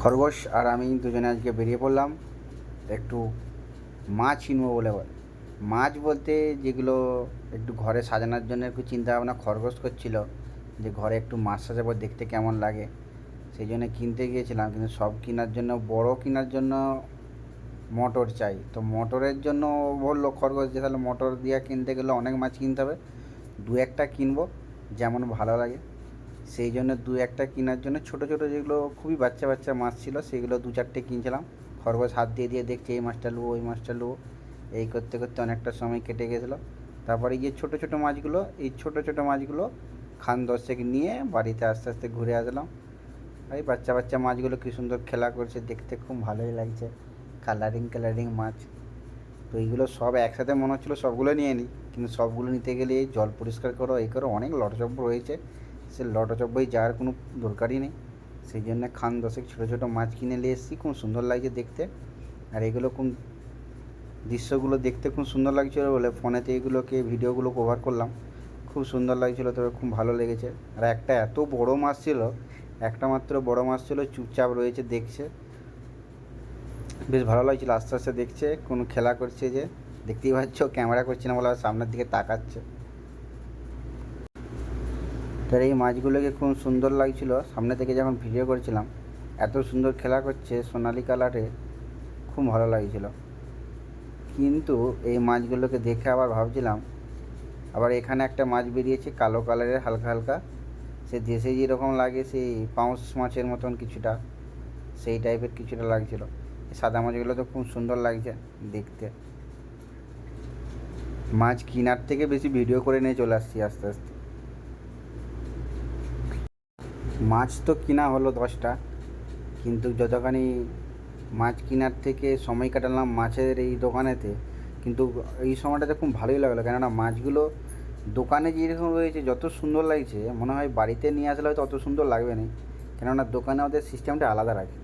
খরগোশ আর আমি দুজনে আজকে বেরিয়ে পড়লাম। একটু মাছ কিনবো বলে মাছ বলতে যেগুলো একটু ঘরে সাজানোর জন্য একটু চিন্তা ভাবনা খরগোশ করছিল, যে ঘরে একটু মাছ সাজাবো দেখতে কেমন লাগে। সেই জন্য কিনতে গিয়েছিলাম, কিন্তু সব কেনার জন্য, বড় কেনার জন্য মোটর চাই। তো মোটরের জন্য বলল খরগোশ যে, তাহলে মোটর দিয়ে কিনতে গেলে অনেক মাছ কিনতে হবে। দু একটা কিনবো, যেমন ভালো লাগে। সেই জন্য দু একটা কেনার জন্য ছোটো ছোটো যেগুলো খুবই বাচ্চা বাচ্চা মাছ ছিল, সেগুলো দু চারটে কিনছিলাম। খরগোশ হাত দিয়ে দিয়ে দেখছি, এই মাছটা নেব ওই মাছটা নেব এই করতে করতে অনেকটা সময় কেটে গেছিল। তারপরে গিয়ে ছোটো ছোটো মাছগুলো, এই ছোটো ছোটো মাছগুলো খান দশেক নিয়ে বাড়িতে আস্তে আস্তে ঘুরে আসলাম। এই বাচ্চা বাচ্চা মাছগুলো কী সুন্দর খেলা করছে, দেখতে খুব ভালোই লাগছে। কালারিং কালারিং মাছ। তো এইগুলো সব একসাথে মনে হচ্ছিল সবগুলো নিয়ে নিই কিন্তু সবগুলো নিতে গেলে জল পরিষ্কার করো এই করো, অনেক লটচব্য রয়েছে। সে লটচব্যই যাওয়ার কোনো দরকারই নেই। সেই জন্য খান দশেক ছোটো ছোটো মাছ কিনে নিয়ে এসেছি, খুব সুন্দর লাগছে দেখতে। আর এগুলো কোন দৃশ্যগুলো দেখতে খুব সুন্দর লাগছিল বলে ফোনেতে এগুলোকে, ভিডিওগুলো কভার করলাম। খুব সুন্দর লাগছিল, তবে খুব ভালো লেগেছে। আর একটা এত বড় মাছ ছিল, একটা মাত্র বড় মাছ ছিল, চুপচাপ রয়েছে দেখছে। বেশ ভালো লাগছিল, আস্তে আস্তে দেখছে, কোনো খেলা করছে যে, দেখতেই পাচ্ছ, ক্যামেরা করছে না বলে সামনের দিকে তাকাচ্ছে। তার এই মাছগুলোকে খুব সুন্দর লাগছিল। সামনে থেকে যখন ভিডিও করেছিলাম, এত সুন্দর খেলা করছে সোনালি কালারে, খুব ভালো লাগছিল। কিন্তু এই মাছগুলোকে দেখে আবার ভাবছিলাম, আবার এখানে একটা মাছ বেরিয়েছে কালো কালারের, হালকা হালকা। সে দেশে যেরকম লাগে, সেই পাউস মাছের মতন কিছুটা, সেই টাইপের কিছুটা লাগছিল। সাদা মাছগুলো তো খুব সুন্দর লাগছে দেখতে। মাছ কেনার থেকে বেশি ভিডিও করে নিয়ে চলে আসছি আস্তে আস্তে। মাছ তো কিনা হলো দশটা, কিন্তু যতখানি মাছ কেনার থেকে সময় কাটালাম মাছের এই দোকানেতে, কিন্তু এই সময়টাতে খুব ভালোই লাগল। কেননা মাছগুলো দোকানে যেরকম রয়েছে, যত সুন্দর লাগছে, মনে হয় বাড়িতে নিয়ে আসলে হয়তো অত সুন্দর লাগবে না। কেননা দোকানে ওদের সিস্টেমটা আলাদা রাখে।